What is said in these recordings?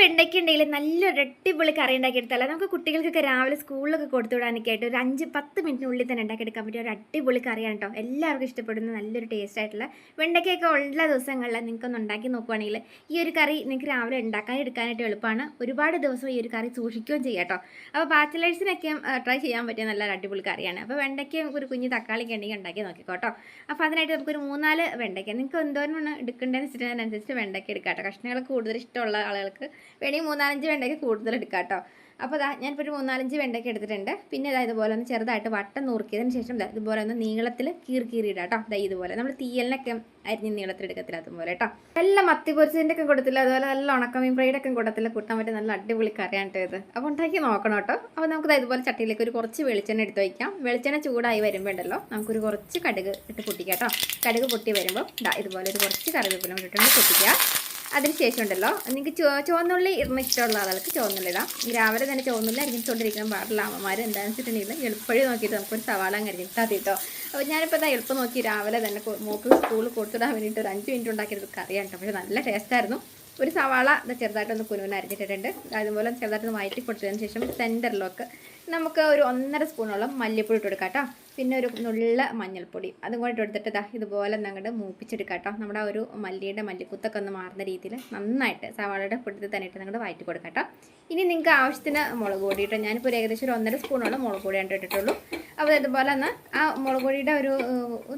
വെണ്ടയ്ക്ക ഉണ്ടെങ്കിൽ നല്ലൊരു അടിപൊളി കറി ഉണ്ടാക്കി ഉണ്ടാക്കിയെടുത്താലോ നമുക്ക് കുട്ടികൾക്കൊക്കെ രാവിലെ സ്കൂളിലൊക്കെ കൊടുത്തു വിടാനൊക്കെ ആയിട്ട് ഒരു അഞ്ച് പത്ത് മിനിറ്റിനുള്ളിൽ തന്നെ ഉണ്ടാക്കിയെടുക്കാൻ പറ്റിയ ഒരു അടിപൊളി കറിയാണ് കേട്ടോ. എല്ലാവർക്കും ഇഷ്ടപ്പെടുന്ന നല്ലൊരു ടേസ്റ്റ് ആയിട്ടുള്ള വെണ്ടയ്ക്കൊക്കെ ഉള്ള ദിവസങ്ങളിൽ നിങ്ങൾക്കൊന്ന് ഉണ്ടാക്കി നോക്കുവാണെങ്കിൽ ഈ ഒരു കറി നിങ്ങൾക്ക് രാവിലെ ഉണ്ടാക്കാൻ എടുക്കാനായിട്ട് എളുപ്പമാണ്. ഒരുപാട് ദിവസം ഈ ഒരു കറി സൂക്ഷിക്കുകയും ചെയ്യാം കേട്ടോ. അപ്പോൾ ബാച്ചിലേഴ്സിനൊക്കെ ട്രൈ ചെയ്യാൻ പറ്റിയ നല്ലൊരു അടിപൊളി കറിയാണ്. അപ്പോൾ വെണ്ടയ്ക്ക ഒരു കുഞ്ഞ് തക്കാളിക്ക് ഉണ്ടെങ്കിൽ ഉണ്ടാക്കി നോക്കിക്കോട്ടോ അപ്പോൾ അതിനായിട്ട് നമുക്കൊരു മൂന്നാൽ വെണ്ടയ്ക്ക. നിങ്ങൾക്ക് എന്തോരമാണ് എടുക്കേണ്ടതെന്ന് വെച്ചിട്ടുണ്ടെങ്കിൽ അതിനനുസരിച്ച് വെണ്ടയ്ക്ക എടുക്കാം കേട്ടോ. കഷ്ണങ്ങൾ കൂടുതൽ ഇഷ്ടമുള്ള ആളുകൾക്ക് വേണമെങ്കിൽ മൂന്നാലഞ്ച് വെണ്ടയ്ക്ക് കൂടുതൽ എടുക്കാം കേട്ടോ അപ്പോൾ ഇതാ ഞാനിപ്പോൾ ഒരു മൂന്നാലഞ്ച് വെണ്ടയ്ക്ക് എടുത്തിട്ടുണ്ട്. പിന്നെ ഇതാ ഇതുപോലെ ഒന്ന് ചെറുതായിട്ട് വട്ടം നുറുക്കിയതിന് ശേഷം ദാ ഇതുപോലെ ഒന്ന് നീളത്തിൽ കീറി കീറി ഇടാം കേട്ടോ അതായത് ഇതുപോലെ. നമ്മൾ തീയലിനൊക്കെ അരിഞ്ഞ് നീളത്തിൽ എടുക്കത്തില്ല അതുപോലെ കേട്ടോ നല്ല മത്തി പൊരിച്ചതിന്റെ ഒക്കെ കൂട്ടത്തില്ല അതുപോലെ നല്ല ഉണക്കമീൻ ഫ്രൈഡ് ഒക്കെ കൂട്ടത്തിൽ കൂട്ടാൻ പറ്റിയ നല്ല അടിപൊളി കറിയാണ് ഇത്. അപ്പോൾ ഉണ്ടാക്കി നോക്കണം കേട്ടോ അപ്പോൾ നമുക്ക് ഇതുപോലെ ചട്ടിയിലേക്ക് ഒരു കുറച്ച് വെളിച്ചെണ്ണ എടുത്ത് വയ്ക്കാം വെളിച്ചെണ്ണ ചൂടായി വരുമ്പോൾ ഉണ്ടല്ലോ നമുക്കൊരു കുറച്ച് കടുക് ഇട്ട് പൊട്ടിക്കാം കേട്ടോ കടുക് പൊട്ടി വരുമ്പോൾ ഇതുപോലെ ഒരു കുറച്ച് കറിവേപ്പിലും ഇട്ടിട്ടുണ്ട് പൊട്ടിക്കുക അതിനുശേഷം ഉണ്ടല്ലോ നിങ്ങൾക്ക് ചുവ ചുവന്നുള്ളി ഇടുന്ന ഇഷ്ടമുള്ള ആളുകൾക്ക് ചുവന്നുള്ളി ഇടാം. രാവിലെ തന്നെ ചുവന്നുള്ളി അരിഞ്ഞിട്ടുകൊണ്ടിരിക്കാൻ പാടില്ല അമ്മമാർ എന്താണെന്ന് വെച്ചിട്ടുണ്ടെങ്കിൽ എളുപ്പഴി നോക്കിയിട്ട് നമുക്കൊരു സവാള അരിഞ്ഞിട്ടാൽ കേട്ടോ. അപ്പോൾ ഞാനിപ്പോൾ ഇതാ എളുപ്പം നോക്കി രാവിലെ തന്നെ മോക്ക് സ്കൂളിൽ കൊടുത്തിടാൻ വേണ്ടിയിട്ട് ഒരു അഞ്ച് മിനിറ്റ് ഉണ്ടാക്കിയത് കറിയാണ് കേട്ടോ. പക്ഷേ നല്ല ടേസ്റ്റായിരുന്നു ഒരു സവാള ചെറുതായിട്ടൊന്ന് കുനുവിന് അരിഞ്ഞിട്ടിട്ടുണ്ട്. അതുപോലെ ചെറുതായിട്ടൊന്ന് വയറ്റി കൊടുത്തതിന് ശേഷം സെന്ററിലൊക്കെ നമുക്ക് ഒരു ഒന്നര സ്പൂണോളം മല്ലിപ്പൊടി ഇട്ട് കൊടുക്കാം കേട്ടോ പിന്നെ ഒരു നുള്ള മഞ്ഞൾപ്പൊടി. അതും കൂടെ ഇട്ട് കൊടുത്തിട്ട് ഇതാ ഇതുപോലെ അങ്ങോട്ട് മൂപ്പിച്ചെടുക്കാം കേട്ടോ നമ്മുടെ ഒരു മല്ലിയുടെ മല്ലിക്കുത്തൊക്കെ ഒന്ന് മാറുന്ന രീതിയിൽ നന്നായിട്ട് സവാളയുടെ പൊടി തന്നെ ഇട്ട് അങ്ങോട്ട് വയറ്റി കൊടുക്കാം കേട്ടോ ഇനി നിങ്ങൾക്ക് ആവശ്യത്തിന് മുളക് പൊടി ഇട്ടോ. ഞാനിപ്പോൾ ഒരു ഏകദേശം ഒരു ഒന്നര സ്പൂണോളം മുളക് പൊടിയാണ് ഇട്ടിട്ടുള്ളൂ. അപ്പോൾ ഇതുപോലെ ഒന്ന് ആ മുളക് പൊടിയുടെ ഒരു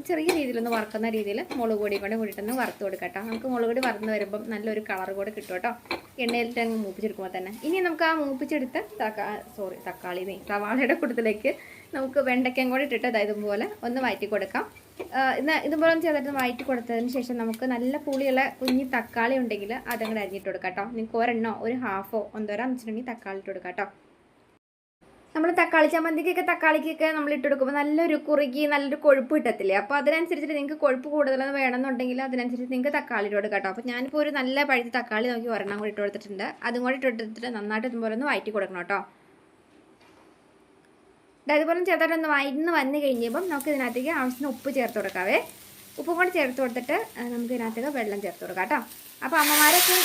ചെറിയ രീതിയിലൊന്ന് വറുക്കുന്ന രീതിയിൽ മുളക് പൊടി കൂടെ കൂടിയിട്ടൊന്ന് വറുത്ത് കൊടുക്കാം കേട്ടോ നമുക്ക് മുളക് പൊടി വറുന്ന് വരുമ്പം നല്ലൊരു കളർ കൂടെ കിട്ടും കേട്ടോ. എണ്ണയിലിട്ട് അങ്ങ് മൂപ്പിച്ചെടുക്കുമ്പോൾ തന്നെ. ഇനി നമുക്ക് ആ മൂപ്പിച്ചെടുത്ത് തക്കാ സോറി തക്കാളി നീ സവാളയുടെ കൂട്ടത്തിലേക്ക് നമുക്ക് വെണ്ടയ്ക്കയും കൂടെ ഇട്ടിട്ട് അതായത് ഇതുപോലെ ഒന്ന് വഴറ്റി കൊടുക്കാം. ഇതുപോലെ ഒന്ന് ചേർത്തിട്ട് വഴറ്റി കൊടുത്തതിന് ശേഷം നമുക്ക് നല്ല പുളിയുള്ള കുഞ്ഞി തക്കാളി ഉണ്ടെങ്കിൽ അതങ്ങോട്ട് അരിഞ്ഞിട്ട് കൊടുക്കാം കേട്ടോ. നിങ്ങൾക്ക് ഒരെണ്ണോ ഒരു ഹാഫോ ഒന്നോരോ വെച്ചിട്ടുണ്ടെങ്കിൽ തക്കാളി ഇട്ട് കൊടുക്കാം കേട്ടോ. നമ്മൾ തക്കാളി ചമ്മന്തിക്കൊക്കെ തക്കാളിക്കൊക്കെ നമ്മൾ ഇട്ട് കൊടുക്കുമ്പോൾ നല്ലൊരു കുറുകി നല്ലൊരു കൊഴുപ്പ് കിട്ടത്തില്ലേ? അപ്പോൾ അതിനനുസരിച്ചിട്ട് നിങ്ങൾക്ക് കൊഴുപ്പ് കൂടുതലെന്ന് വേണമെന്നുണ്ടെങ്കിൽ അതിനനുസരിച്ച് നിങ്ങൾക്ക് തക്കാളി ഇട്ട് കൊടുക്കാം കേട്ടോ. അപ്പോൾ ഞാനിപ്പോൾ ഒരു നല്ല പഴുത്ത തക്കാളി നോക്കി ഒരെണ്ണം കൂടി ഇട്ട് കൊടുത്തിട്ടുണ്ട്. അതും കൂടി ഇട്ട് കൊടുത്തിട്ട് നന്നായിട്ട് ഇതുപോലെ ഒന്ന് വയറ്റി കൊടുക്കണം കേട്ടോ. അതുപോലെ ചെറുതായിട്ടൊന്ന് വയന്ന് വന്ന് കഴിഞ്ഞപ്പം നമുക്ക് ഇതിനകത്തേക്ക് ആവശ്യത്തിന് ഉപ്പ് ചേർത്ത് കൊടുക്കാവേ. ഉപ്പും കൂടി ചേർത്ത് കൊടുത്തിട്ട് നമുക്ക് ഇതിനകത്തേക്ക് വെള്ളം ചേർത്ത് കൊടുക്കാം കേട്ടോ. അപ്പോൾ അമ്മമാരൊക്കെ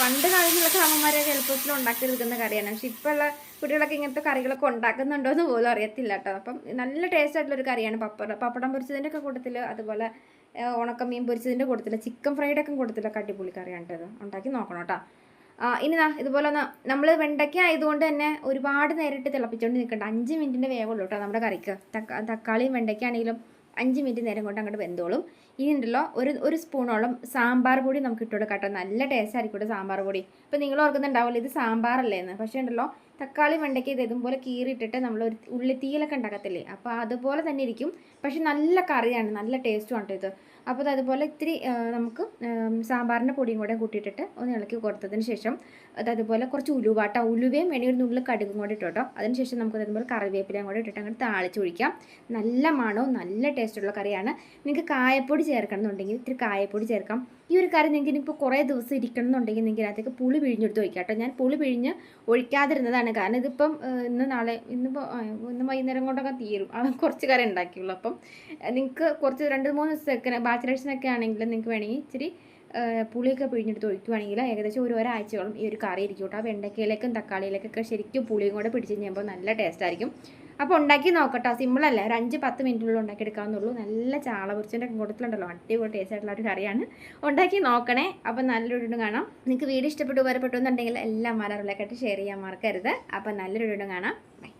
പണ്ട് കാലങ്ങളിലൊക്കെ അമ്മമാരൊക്കെ എളുപ്പത്തിൽ ഉണ്ടാക്കി എടുക്കുന്ന കറിയാണ്. പക്ഷെ ഇപ്പോൾ ഉള്ള കുട്ടികളൊക്കെ ഇങ്ങനത്തെ കറികളൊക്കെ ഉണ്ടാക്കുന്നുണ്ടോ എന്ന് പോലും അറിയത്തില്ല കേട്ടോ. അപ്പം നല്ല ടേസ്റ്റ് ആയിട്ടുള്ള ഒരു കറിയാണ് പപ്പടം. പപ്പടം പൊരിച്ചതിന്റെ ഒക്കെ കൂട്ടത്തിൽ അതുപോലെ ഉണക്ക ഉണക്കമീൻ പൊരിച്ചതിന്റെ കൂട്ടത്തിൽ ചിക്കൻ ഫ്രൈഡ് ഒക്കെ കൂട്ടത്തിലൊക്കെ അടിപൊളി കറിയാണ് ഇത്. ഉണ്ടാക്കി നോക്കണം കേട്ടോ. ഇനി ദാ ഇതുപോലെ ഒന്ന് നമ്മൾ വെണ്ടയ്ക്ക ആയതുകൊണ്ട് തന്നെ ഒരുപാട് നേരിട്ട് തിളപ്പിച്ചുകൊണ്ട് നിൽക്കണ്ട അഞ്ച് മിനിറ്റിന്റെ വേവുള്ളൂ കേട്ടോ നമ്മുടെ കറിക്ക്. തക്കാളിയും വെണ്ടയ്ക്ക ആണെങ്കിലും അഞ്ച് മിനിറ്റ് നേരം കൊണ്ട് അങ്ങോട്ട് വെന്തോളും. ഇനി ഉണ്ടല്ലോ ഒരു ഒരു സ്പൂണോളം സാമ്പാർ പൊടി നമുക്ക് ഇട്ട് കേട്ടോ. നല്ല ടേസ്റ്റ് ആയിരിക്കും സാമ്പാർ പൊടി. ഇപ്പം നിങ്ങൾ ഓർക്കുന്നുണ്ടാവില്ല ഇത് സാമ്പാറല്ലേന്ന് പക്ഷേ ഉണ്ടല്ലോ തക്കാളി വെണ്ടയ്ക്ക ഇത് ഇതുപോലെ കീറിയിട്ടിട്ട് നമ്മൾ ഒരു ഉള്ളിത്തീയിലൊക്കെ ഉണ്ടാക്കത്തില്ലേ? അപ്പോൾ അതുപോലെ തന്നെ ഇരിക്കും. പക്ഷെ നല്ല കറിയാണ് നല്ല ടേസ്റ്റും ആണ് ഇത്. അപ്പോൾ അതുപോലെ ഇത്തിരി നമുക്ക് സാമ്പാറിന്റെ പൊടിയും കൂടെ കൂട്ടിയിട്ടിട്ട് ഒന്ന് ഇളക്കി കൊടുത്തതിന് ശേഷം അത് അതുപോലെ കുറച്ച് ഉലുവാട്ട ഉലുവയും വേണി ഒരു നുള്ളിൽ കടുകും കൂടെ ഇട്ടോട്ടോ അതിന് ശേഷം നമുക്ക് അതുപോലെ കറിവേപ്പിലയും കൂടെ ഇട്ടിട്ട് അങ്ങോട്ട് താളിച്ചൊഴിക്കാം. നല്ല മണവും നല്ല ടേസ്റ്റുള്ള കറിയാണ്. നിങ്ങൾക്ക് കായപ്പൊടി ചേർക്കണം എന്നുണ്ടെങ്കിൽ ഇത്തിരി കായപ്പൊടി ചേർക്കാം. ഈ ഒരു കാര്യം നിങ്ങൾക്ക് ഇനിയിപ്പോൾ കുറേ ദിവസം ഇരിക്കണം എന്നുണ്ടെങ്കിൽ നിങ്ങൾക്ക് അതിനകത്തേക്ക് പുളി പിഴിഞ്ഞെടുത്ത് ഒഴിക്കാം കേട്ടോ. ഞാൻ പുളി പിഴിഞ്ഞ് ഒഴിക്കാതിരുന്നതാണ്. കാരണം ഇതിപ്പം ഇന്ന് നാളെ ഇന്നിപ്പോൾ ഇന്ന് വൈകുന്നേരം കൊണ്ടൊക്കെ തീരും. കുറച്ച് കറി ഉണ്ടാക്കിയുള്ളൂ. അപ്പം നിങ്ങൾക്ക് കുറച്ച് രണ്ട് മൂന്ന് ദിവസമൊക്കെ ബാച്ചിലേഴ്സിനൊക്കെ ആണെങ്കിൽ നിങ്ങൾക്ക് വേണമെങ്കിൽ ഇച്ചിരി പുളിയൊക്കെ പിഴിഞ്ഞെടുത്ത് ഒഴിക്കുവാണെങ്കിൽ ഏകദേശം ഒരു ഒരാഴ്ചയോളം ഈ ഒരു കറി ഇരിക്കും കേട്ടോ. ആ വെണ്ടയ്ക്കയിലേക്കും തക്കാളിയിലേക്കൊക്കെ ശരിക്കും പുളിയും കൂടെ പിടിച്ച് കഴിയുമ്പോൾ നല്ല ടേസ്റ്റ് ആയിരിക്കും. അപ്പോൾ ഉണ്ടാക്കി നോക്കട്ടോ. സിമ്പിളല്ല ഒരു അഞ്ച് പത്ത് മിനിറ്റിനുള്ളിൽ ഉണ്ടാക്കി എടുക്കാവുന്നുള്ളൂ നല്ല ചാള പൊറിച്ചിന്റെ കൂട്ടത്തിലുണ്ടല്ലോ. അടിപൊളി ടേസ്റ്റ് ആയിട്ടുള്ള ഒരു കറിയാണ്. ഉണ്ടാക്കി നോക്കണേ. അപ്പോൾ നല്ലൊരു വീഡിയോ കാണാം. നിങ്ങൾക്ക് വീഡിയോ ഇഷ്ടപ്പെട്ട് ഉപകാരപ്പെട്ടു എന്നുണ്ടെങ്കിൽ എല്ലാം മലറിലേക്കായിട്ട് ഷെയർ ചെയ്യാൻ മറക്കരുത്. അപ്പോൾ നല്ലൊരു വീഡിയോ കാണാം. ബൈ